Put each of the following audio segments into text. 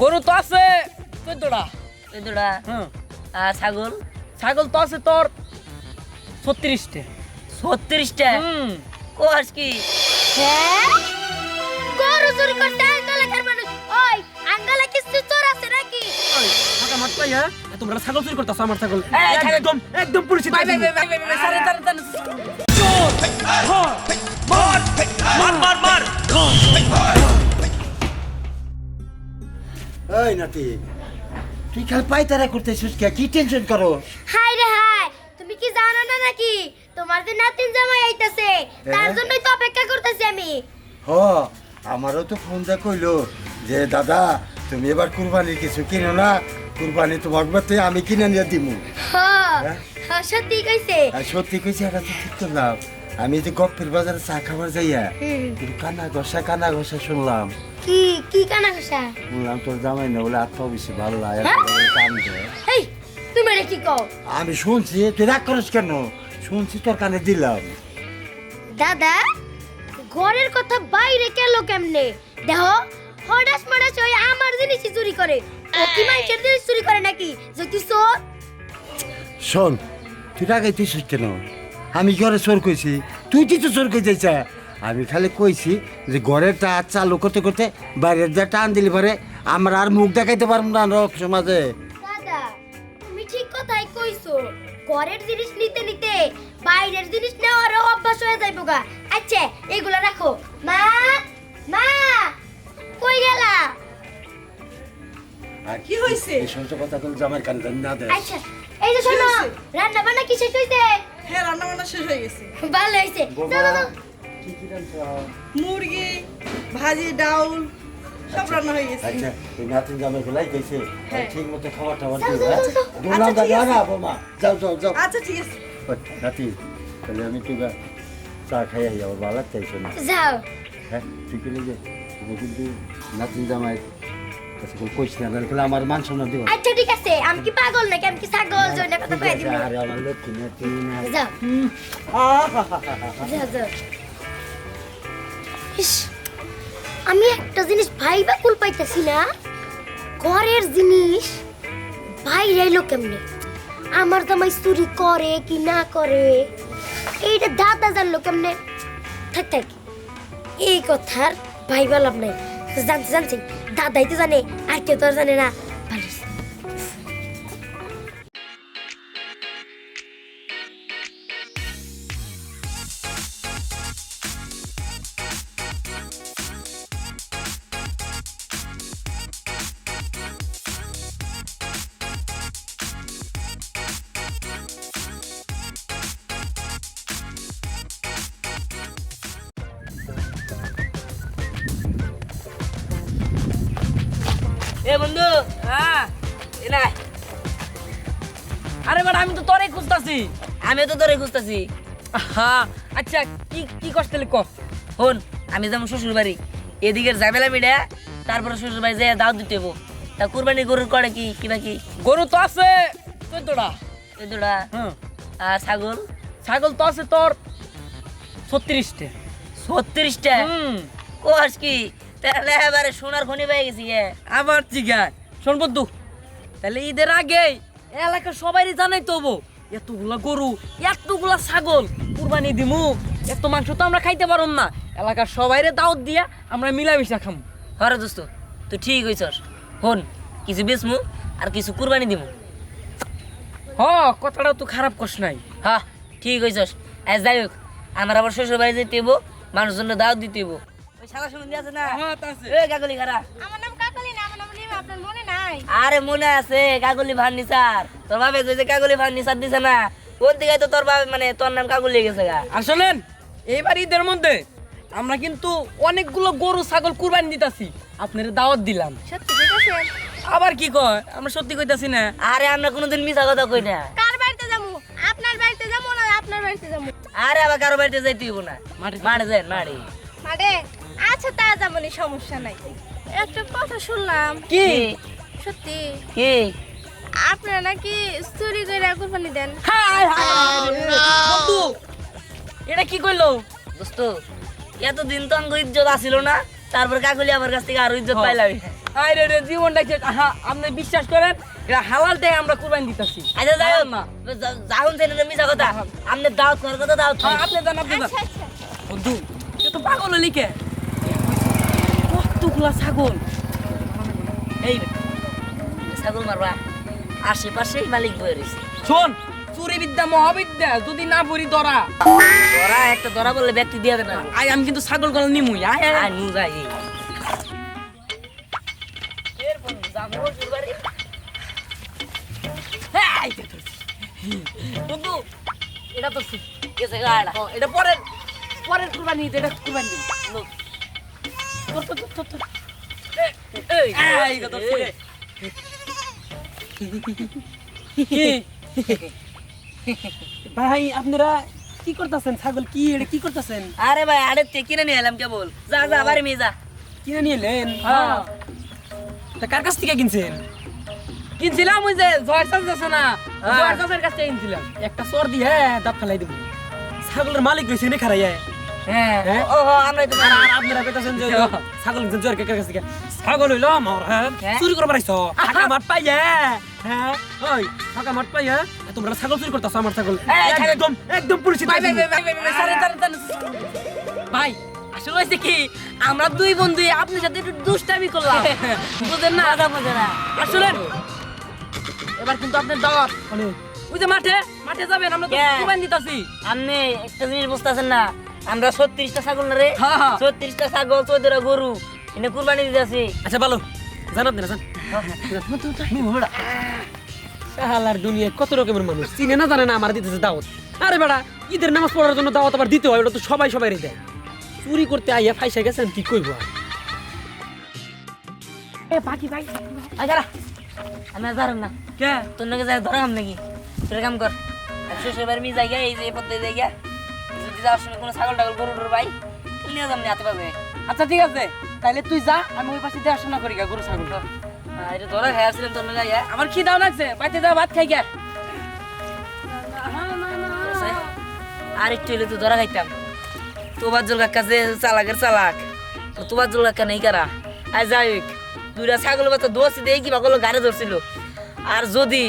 গরু তো আছে চোদ্দটা। চোদ্দটা? হ্যাঁ আর ছাগল? ছাগল তো আছে তোর ছত্রিশটা। ছত্রিশটা? হুম। কোয়াস কি? হ্যাঁ? গরু চুরি করতে আঙ্গালাকার মানুষ। ওই আঙ্গালা কিছু চোর আছে নাকি? ফাঁকা মাঠ পাই হ্যাঁ? তোমরা ছাগল চুরি করতেছ আমার ছাগল। একদম একদম পুলিশ সারে তারে তারে এই নাতি তুই খালি পাইতারা করতেছিস কে? কি টেনশন করো হাই রে হাই তুমি কি জানো না নাকি? তোমার যে নাতিন জামাই আইতাছে তার হ্যাঁ? জন্যই তো অপেক্ষা করতেছি আমি। হ আমারও তো ফোন দা কইলো যে দাদা তুমি এবার কুরবানির কিছু কিনো না কুরবানি তোমার বাতে আমি কিনে নিয়ে দিমু। হ্যাঁ হ্যাঁ? হ্যাঁ, সত্যি কইছে। সত্যি কইছি এটা তো ঠিক করলাম আমি যে গপ্পের বাজারে চা খাবার যাইয়া কানা ঘষা কানা ঘষা শুনলাম। কি কি কানা ঘষা বললাম তোর জামাই না বলে আত্মা বেশি ভালো লাগে। হ্যাঁ? এই তুমি এটা কি কও? আমি শুনছি তুই রাগ করিস কেন? শুনছি তোর কানে দিলাম। দাদা ঘরের কথা বাইরে কেন কেমনে? দেখো হঠাৎ মারাস ওই আমার জিনিসই চুরি করে। ও কি মানুষের জিনিস চুরি করে নাকি? যদি চোর শোন তুই রাগাইতিস কেন? আমি ঘরে চোর কইছি? তুই তুই তো চোর কইতেছ? আমি খালি কইছি যে ঘরের টা চালু করতে করতে বাইরের যা টান দিলে পরে আমরা আর মুখ দেখাইতে পারব না রক সমাজে। দাদা তুমি ঠিক কথাই কইছো। ঘরের জিনিস নিতে নিতে বাইরের জিনিস নেওয়ারও অভ্যাস হয়ে যাইব গা। আচ্ছা এগুলো রাখো। মা মা কই গেলা? আর কি হইছে? এই সমস্ত কথা তুমি জামাই কান জানি না দে আচ্ছা এই যে শোনো রান্না বান্না কি শেষ হইছে? হ্যাঁ রান্না বান্না শেষ হয়ে গেছে। ভালো হইছে। দাও? মুরগি ভাজি ডাউল সব রান্না হয়ে গেছে। আচ্ছা তুই নাতিন জামাই গুলাই গেছে হ্যাঁ। ঠিক মতো খাবার টাবার হ্যাঁ? যাও। বললাম আচ্ছা, ঠিক না আছে। না বোমা যাও যাও যাও। আচ্ছা ঠিক আছে। ওই, নাতি তাহলে আমি তুই চা খাই আই আমার ভালো লাগতেছে না। যাও। হ্যাঁ কিনে যে তুমি কিন্তু নাতিন জামাই কাছে কোনো কইস না নাহলে আমার মান সম্মান দিব। আচ্ছা ঠিক আছে। আমি কি পাগল নাকি? আমি কি ছাগল? জন্য কথা কয়ে দিব। আরে আমার লক্ষ্মী নাতি না। যাও। যাও যাও। আমি একটা জিনিস ভাইবা কুল পাইতেছি না। ঘরের জিনিস ভাই রাইলো কেমনে? আমার জামাই চুরি করে কি না করে? এইটা দাদা জানলো কেমনে? থাক থাক, এই কথার ভাইবা লাভ নাই। জানছি জানছি দাদাই তো জানে, আর কেউ তো জানে না। বন্ধু হ্যাঁ এ আরে ম্যাডাম আমি তো তোরে খুঁজতাছি। আমি তো তোরে খুঁজতেছি। হ্যাঁ আচ্ছা কি কি কষ্ট ক? হন আমি যেমন শ্বশুর বাড়ি এদিকের ঝামেলা মিডা তারপরে শ্বশুর বাড়ি যাই দাও দিতে হব তা কুরবানি গরুর করে কি কি গরু তো আছে চোদ্দটা। চোদ্দটা? হ্যাঁ আর ছাগল? ছাগল তো আছে তোর ছত্রিশটা। ছত্রিশটা? হুম। কোয়াস কি? তাহলে এবারে সোনার খনি পেয়ে গেছি। আবার জিগায় শোন বন্ধু তাহলে ঈদের আগে এলাকার সবারই জানাই তো হব এতগুলা গরু এতগুলা ছাগল কুরবানি দিমু এত মাংস তো আমরা খাইতে পারম না। এলাকার সবাইরে দাওয়াত দিয়া আমরা মিলামিশা খামু। হরে দোস্ত তুই ঠিক হইছস। হন কিছু বেচমু আর কিছু কুরবানি দিমু। হ কথাটা তো খারাপ কস নাই। হ্যাঁ ঠিক হইছস। যাই হোক আমার আবার শ্বশুর বাড়ি যেতে মানুষজন দাওয়াত দিতে ওই শালা শুনুন আছে না। তা আছে। এ কাকলি খারা আমার নাম কাকলি না আমার নাম লিমা আপনার মনে নাই? আরে মনে আছে তোর বাবে যে দিছে না কোন দিকে তো তোর বাবে মানে তোর নাম কাকুলি গেছে গা। আর শোনেন এইবার ঈদের মধ্যে আমরা কিন্তু অনেকগুলো গরু ছাগল কুরবানি দিতাছি। আপনার দাওয়াত দিলাম। সত্যি কইতাছেন? আবার কি কয়? আমরা সত্যি কইতাছি না। আরে আমরা কোনোদিন মিছা কথা কই না। কার বাড়িতে যাব? আপনার বাড়িতে না আপনার বাড়িতে আরে আবার কারও বাড়িতে যাইতে হইব না। মাঠে- মাঠে যাই মাঠে। মানে আচ্ছা তা যাবনি সমস্যা নাই। একটা কথা শুনলাম। কি? সত্যি। কি? আপনারা নাকি চুরি করে কুরবানি দেন? হায় হায় এটা কি কইলো? দোস্ত এতদিন তো আঙ্গ ইজ্জত আসিল না তারপর কাকুলি আমার কাছ থেকে আরও ইজ্জত হ্যাঁ। পাইলাম। আরে রে জীবনটা আহা আপনি বিশ্বাস করেন এটা হালালটাই আমরা কুরবানি দিতেছি। আচ্ছা হোক না? যাহুন সেটা মিশা কথা। আপনি দাওয়াত করার কথা দাওয়াত হ্যাঁ, আপনি জান আপনি জান বন্ধু তুই তো পাগল হলি কে কতগুলা ছাগল? এই ছাগল মারবা। আশেপাশেই মালিক বয়ে রয়েছে। শোন চুরি বিদ্যা মহাবিদ্যা যদি না পড়ি ধরা। ধরা একটা ধরা বললে ব্যক্তি দিয়ে দেন। আই আমি কিন্তু ছাগল গল নিমুই আয় আয়, নু যাই। বন্ধু এটা তো এটা পরের পরের কুরবানি এটা কুরবানি। ভাই আপনারা কি করতেছেন? ছাগল কি এটা কি করতেছেন? আরে ভাই আরে তে কিনে নিয়ে এলাম কেবল। যা যা বাড়ি মেয়ে যা। কিনে নিয়ে এলেন? হ্যাঁ। তা কার কাছ থেকে কিনছেন? কিনছিলাম ওই যে জয়ের চাষ আছে না? জয়ের চাষের কাছ থেকে কিনছিলাম। একটা সর দিয়ে দাঁত ফেলাই দেবো। ছাগলের মালিক রয়েছে নে খারাই হ্যাঁ। হ্যাঁ? ও আমরা তো আর আর আপনারা পেতেছেন যে ছাগল কিনছেন জোর কার কাছ থেকে? ছাগল হইল আমার হ্যাঁ? চুরি পাইয়ে? ওই পাইয়ে? তোমরা ছাগল চুরি করতেছো আমার ছাগল। একদম একদম পরিচিত ভাই আসলে হয়েছে কি আমরা দুই বন্ধু আপনার সাথে একটু দুষ্টামি করলাম। বুঝেন না? আদা বোঝে না। আসলে এবার কিন্তু আপনার দাওয়াত অনেক ওই যে মাঠে মাঠে যাবেন আমরা তো দিতাছি। আপনি একটা জিনিস বুঝতেছেন না আমরা ছত্রিশটা ছাগল না রে? হ্যাঁ, হ্যাঁ। ছত্রিশটা ছাগল চোদ্দটা গরু। এনে কুরবানি দিতে আছি আচ্ছা ভালো জানাত না জান। দুনিয়ায় কত রকমের মানুষ। চিনে না জানে না আমার দিতেছে দাওয়াত। আরে বেড়া ঈদের নামাজ পড়ার জন্য দাওয়াত আবার দিতে হয় ওটা তো সবাই সবাই দেয়। চুরি করতে আইয়া ফাইসা গেছেন কি কইব আর? আচ্ছা আমি আর না। কে? তোর নাকি যাই ধরাম নাকি? তোর কাম কর। শ্বশুর বাড়ি জায়গা এই যে এই পথে জায়গা যাওয়ার সময় কোনো ছাগল টাগল গরু টরু ভাই নিয়ে যাম হাতে পাবে আচ্ছা ঠিক আছে। তাহলে তুই যা আমি ওই পাশে দেখাশোনা করি গা গরু ছাগল। আর এটা ধরা খাই আসছিলাম তোর আইয়া আমার খিদাও লাগছে বাইতে যা ভাত খাই গা আছে। আর একটু হলে তো ধরা খাইতাম। তোবার জল কাকা যে চালাকের চালাক তো তোবার জল কাকা নেই কারা? আর যাই হোক দুইটা ছাগল বাচ্চা দোষি দিয়ে কি বাকলো গাড়ি ধরছিল। আর যদি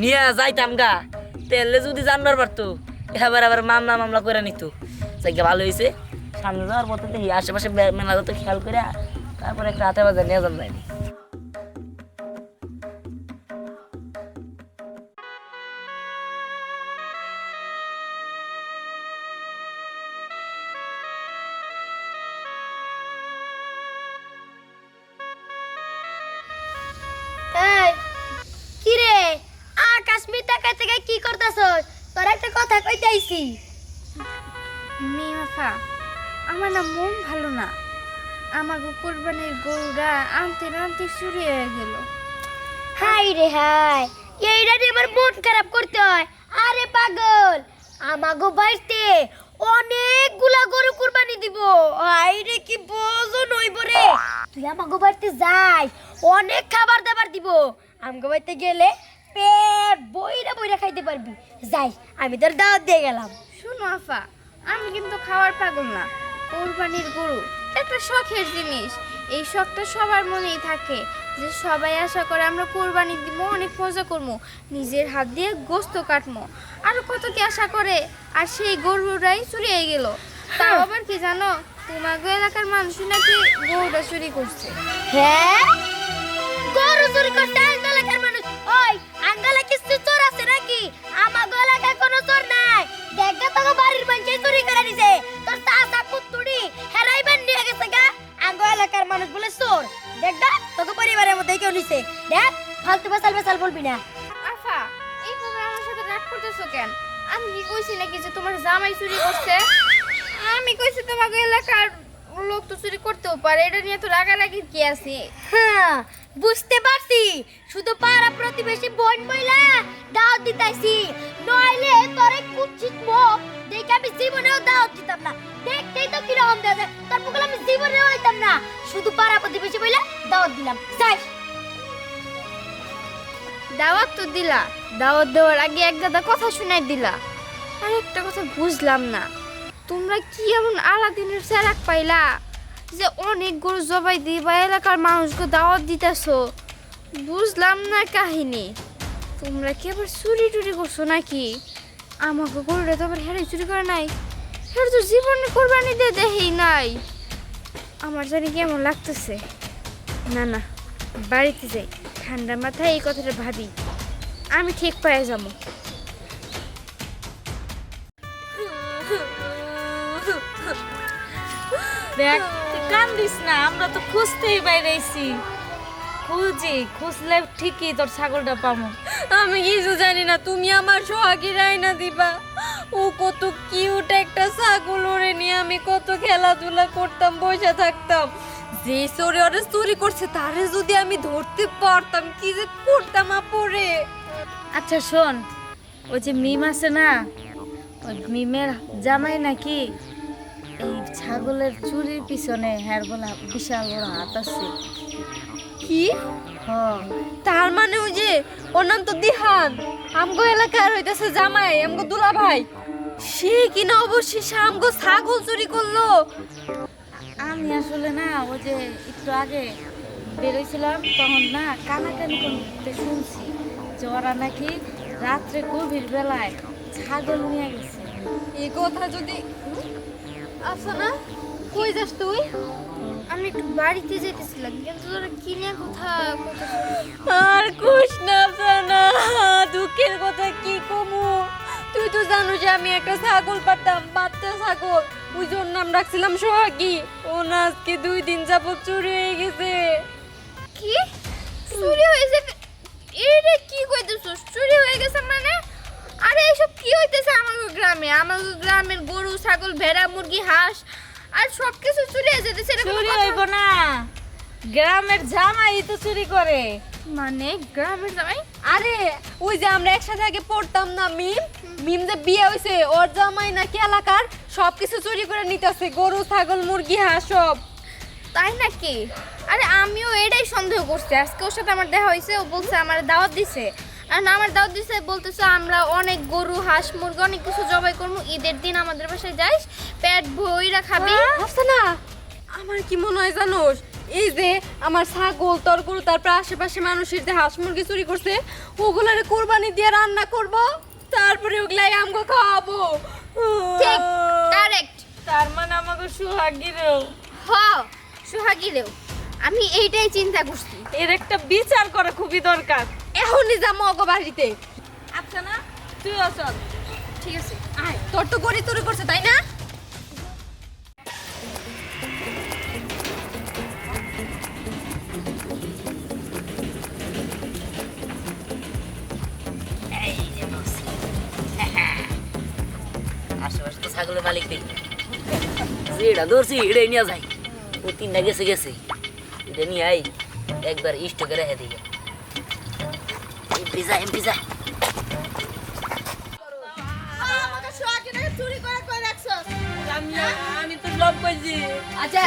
নিয়ে যাইতাম গা তেলে যদি জানবার পারতো এবার আবার মামলা মামলা করে নিত জায়গা ভালো হয়েছে সামনে যাওয়ার পথে আশেপাশে মেলা তো খেয়াল করে তারপরে একটা হাতে বাজার নিয়ে যান যায়নি মেমাফা আমার না মন ভালো না। আমাকে কোরবানির গরুরা আনতে আনতে চুরি হয়ে গেল। হাই রে হাই এইটা দিয়ে আমার মন খারাপ করতে হয়। আরে পাগল আমাগো বাড়িতে অনেকগুলা গরু কুরবানি দিব। হাই রে কি বোঝন হইব রে। তুই আমাগো বাড়িতে যাই অনেক খাবার দাবার দিব। আমগো বাড়িতে গেলে পেট বইরা বইরা খাইতে পারবি। যাই আমি তোর দাওয়াত দিয়ে গেলাম। শুনো আফা আমি কিন্তু খাওয়ার পাগল না। কোরবানির গরু একটা শখের জিনিস। এই শখটা সবার মনেই থাকে যে সবাই আশা করে আমরা কোরবানি দিব অনেক মজা করব নিজের হাত দিয়ে গোস্ত কাটবো আর কত কি আশা করে? আর সেই গরুরাই চুরি হয়ে গেল। তাও আবার কি জানো? তোমাকে এলাকার মানুষ নাকি গরুটা চুরি করছে। হ্যাঁ? গরু চুরি করতে আঙ্গালাকার মানুষ ওই আঙ্গালা কিছু চোর আছে নাকি? আমার চুরি করে নিছে তোর চাচা কুত্তুড়ি হেরাইবেন নিয়ে গেছে গা। আঙ্গ এলাকার মানুষ বলে চোর। দেখ তোকে পরিবারের মধ্যে কেউ নিছে। দেখ ফালতু বেসাল বেসাল বলবি না। আফা এইভাবে আমার সাথে রাগ করতেছো কেন? আমি কি কইছি নাকি যে তোমার জামাই চুরি করছে? আমি কইছি তোমাকে এলাকার লোক তো চুরি করতেও পারে। এটা নিয়ে তো রাগারাগি কি আছে? হ্যাঁ বুঝতে পারছি। শুধু পাড়া প্রতিবেশী বোন মহিলা দাওয়াত দিতাইছি। নইলে তোরে কুচিত মুখ। দেখে আমি জীবনেও দাওয়াত দিতাম না। দেখতেই তো কীরকম দেওয়া যায়। তোর মুখগুলো আমি জীবনেও হইতাম না। শুধু পাড়া প্রতিবেশী মহিলা দাওয়াত দিলাম। যাই। দাওয়াত তো দিলা। দাওয়াত দেওয়ার আগে এক গাদা কথা শুনাই দিলা। আর একটা কথা বুঝলাম না। তোমরা কি এমন আলাদিনের স্যারাক পাইলা যে অনেক গরু জবাই দিবা এলাকার মানুষকে দাওয়াত দিতেছো? বুঝলাম না কাহিনী। তোমরা কি আবার চুরি টুরি করছ নাকি? আমাকে গরুটা তো আবার হেরে চুরি করে নাই। হেরে তো জীবনে কোরবানি দিয়ে দেখি নাই। আমার জানি কেমন লাগতেছে। না না, বাড়িতে যাই। ঠান্ডা মাথায় এই কথাটা ভাবি। আমি ঠিক পায়ে যাব। দেখ কান্দিস না, আমরা তো খুঁজতেই বাইরেছি খুঁজি খুঁজলে ঠিকই তোর ছাগলটা পাবো আমি কিছু জানি না তুমি আমার সোহাগী রায়না দিবা। ও কত কিউট একটা ছাগল ওরে নিয়ে আমি কত খেলাধুলা করতাম বসে থাকতাম। যে চোরে ওরে চুরি করছে তারে যদি আমি ধরতে পারতাম কি যে করতাম আপরে আচ্ছা শোন ওই যে মিম আছে না ওই মিমের জামাই নাকি এই ছাগলের চুরির পিছনে হ্যার বলা বিশাল বড় হাত আছে। কি? তার মানে ওই যে ওর নাম তো দিহান আমগো এলাকার হইতাছে জামাই আমগো দুলা ভাই সে কিনা অবশেষে আমগো ছাগল চুরি করল। আমি আসলে না ওই যে একটু আগে বেরোইছিলাম তখন না কানাকানি করতে শুনছি যে ওরা নাকি রাত্রে গভীর বেলায় ছাগল নিয়ে গেছে। এই কথা যদি আচ্ছা না কই যাস তুই? আমি একটু বাড়িতে যেতেছিলাম কিন্তু তোরা কি নিয়ে কথা আর কুছ না জানা দুঃখের কথা কি কমু? তুই তো জানো যে আমি একটা ছাগল পারতাম বাচ্চা ছাগল। ওই জন্য নাম রাখছিলাম সোহাগী। ও না আজকে দুই দিন যাবত চুরি হয়ে গেছে। কি? চুরি হয়েছে এটা কি কইতেছস? চুরি হয়ে গেছে মানে? আরে এসব কি হইতেছে আমাদের গ্রামে? আমাদের গ্রামের গরু ছাগল ভেড়া মুরগি হাঁস আর সব কিছু চুরি হয়ে যেতেছে এরকম চুরি হইব না। গ্রামের জামাই তো চুরি করে। মানে গ্রামের জামাই? আরে ওই যে আমরা একসাথে আগে পড়তাম না মিম? মিম যে বিয়ে হয়েছে ওর জামাই নাকি এলাকার সব কিছু চুরি করে নিতেছে গরু ছাগল মুরগি হাঁস সব। তাই নাকি? আরে আমিও এটাই সন্দেহ করছি। আজকে ওর সাথে আমার দেখা হয়েছে ও বলছে আমার দাওয়াত দিছে। আর আমার দাওয়াত দিছে বলতেছে আমরা অনেক গরু হাঁস মুরগি অনেক কিছু জবাই করব। ঈদের দিন আমাদের বাসায় যাইস পেট ভইরা খাবি। না আমার কি মনে হয় জানোস? এই যে আমার ছাগল তোর তারপর আশেপাশে মানুষের যে হাঁস মুরগি চুরি করছে ওগুলারে কোরবানি দিয়ে রান্না করব তারপরে ওগুলাই আমগো খাওয়াবো। ঠিক কারেক্ট তার মানে আমাকে সুহাগিরেও হ সোহাগী রেও আমি এইটাই চিন্তা করছি। এর একটা বিচার করা খুবই দরকার। এখনই যাব অগো বাড়িতে আচ্ছা না তুইও চল। ঠিক আছে আয়। তোর তো গড়ি চুরি করছে তাই না? আশেপাশে তো ছাগলের মালিক নেই যেটা ধরছি এটাই নিয়ে যাই ও তিনটা গেছে গেছে। এটা নিয়ে আই একবার স্টকে রেখে দিই এমপি যা এমপি যা আমি তো সব কইছি আচ্ছা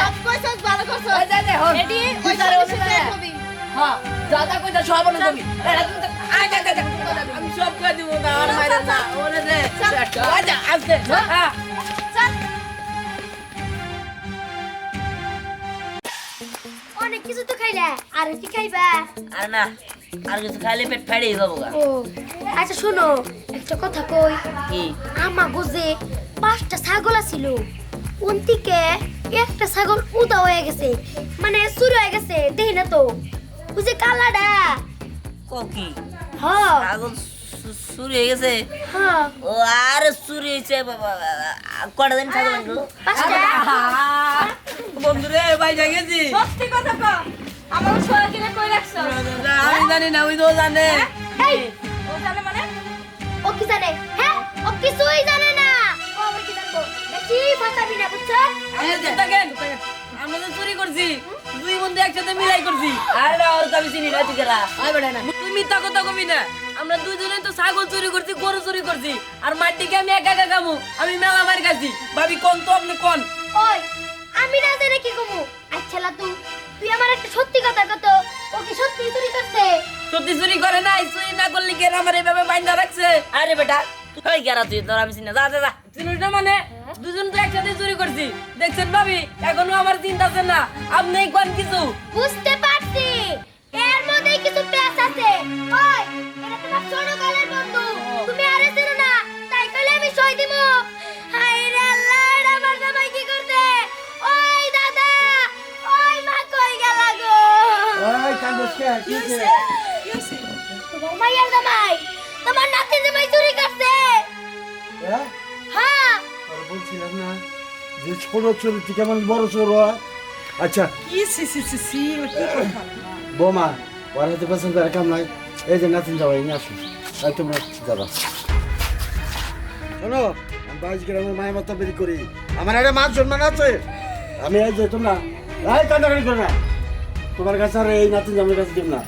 এটি ওই তারে ওই তারে হ্যাঁ যা যা কইতা সব না তুমি এরা তুমি তো- আয়, যা, যা, যা। আমি সব কই দিব না আর মাইরা না ওরে দে আচ্ছা আজকে হ্যাঁ অনেক কিছু তো খাইলা আর কি খাইবা আর না আর কিছু খাইলে পেট ফাড়ে যাব গা। ও আচ্ছা শোনো একটা কথা কই? কি? আমা গোজে পাঁচটা ছাগল আছিল কোন থেকে একটা ছাগল উদা হয়ে গেছে মানে চুরি হয়ে গেছে দেই না তো। বুঝে কালাডা। কো কি? হ। ছাগল চুরি হয়ে গেছে? হ। ও আর চুরি হয়েছে বাবা কটা দিন ছাগল আনলো? বন্ধু রে ভাই যা গেছি। সত্যি কথা কও আমার আমি জানি না ওই তো জানে। এই ও জানে মানে? ও কি জানে? হ্যাঁ ও কিছুই জানে না। ও আবার কি জানব? বেশি ফাটাবি না বুঝছ? দেখেন আমরা তো চুরি করছি দুই বন্ধু একসাথে মিলাই করছি। আরে ওর তো আমি চিনি না তুই কেরা আয় বেটা না। তুই মিথ্যা কথা কবি না। আমরা দুইজনে তো ছাগল চুরি করছি গরু চুরি করছি। আর মাটিকে আমি একা একা খাব আমি মেলা মার খাচ্ছি ভাবি কোন তো আপনি কোন? ওই আমি না জানি কি কমু? আচ্ছা লাতু তুই আমার একটা সত্যি কথা কত? ও কি সত্যি চুরি করছে? সত্যি চুরি করে নাই চুরি না করলে কে আমার এইভাবে বাইন্দা রাখছে? আরে বেটা তুই গেরা তুই তোর আমি চিনি না যা যা যা। চিনিস না মানে? দুজন তো একসাথে চুরি করছি। দেখছেন ভাবি এখনও আমার চিন্তা আছে না আপনি কোন কিছু? বুঝতে পারছি। এর মধ্যে কিছু পেঁচ আছে। ওই এটা তোমার ছোট ওই কান্দস কে কি হইছে? তোমার মাইয়ার জামাই তোমার নাতি জামাই চুরি করছে। হ্যাঁ? হ্যাঁ। আর বলছিলাম না যে ছোট চোর থেকে কেমন বড় চোর হয়। আচ্ছা কি সি সি বোমা ওর হাতে পছন্দ আর কাম নাই। এই যে নাতিন যাওয়া নিয়ে আসুন আর তোমরা যাবা। শোনো আমি বাইশ মায়ের মতো বেরি করি। আমার একটা মান সম্মান আছে। আমি এই যে তোমরা এই কান্দাকাটি করো না। তোমার কাছে আর এই নাতিন আমার কাছে দিব না।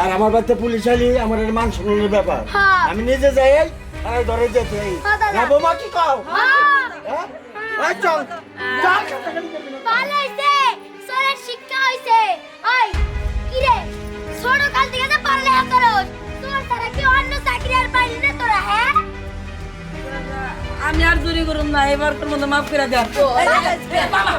আর আমার বাড়িতে পুলিশ আলি আমার একটা মান সম্মানের ব্যাপার। হ্যাঁ। আমি নিজে যাই এই, আর ধরে যেতে এই। হ্যাঁ, না বোমা কি কও? হ্যাঁ? এই চল চল। কান্দাকাটি করবি না। ভালো হইছে। সরের শিক্ষা হইছে। ওই কি রে? ছোট কাল থেকে যে করস তোর তারা কি অন্য চাকরি আর পাইলি না তোরা হ্যাঁ? আমি আর চুরি করুম না এবার তোর মতো মাফ করে দেন বাবা।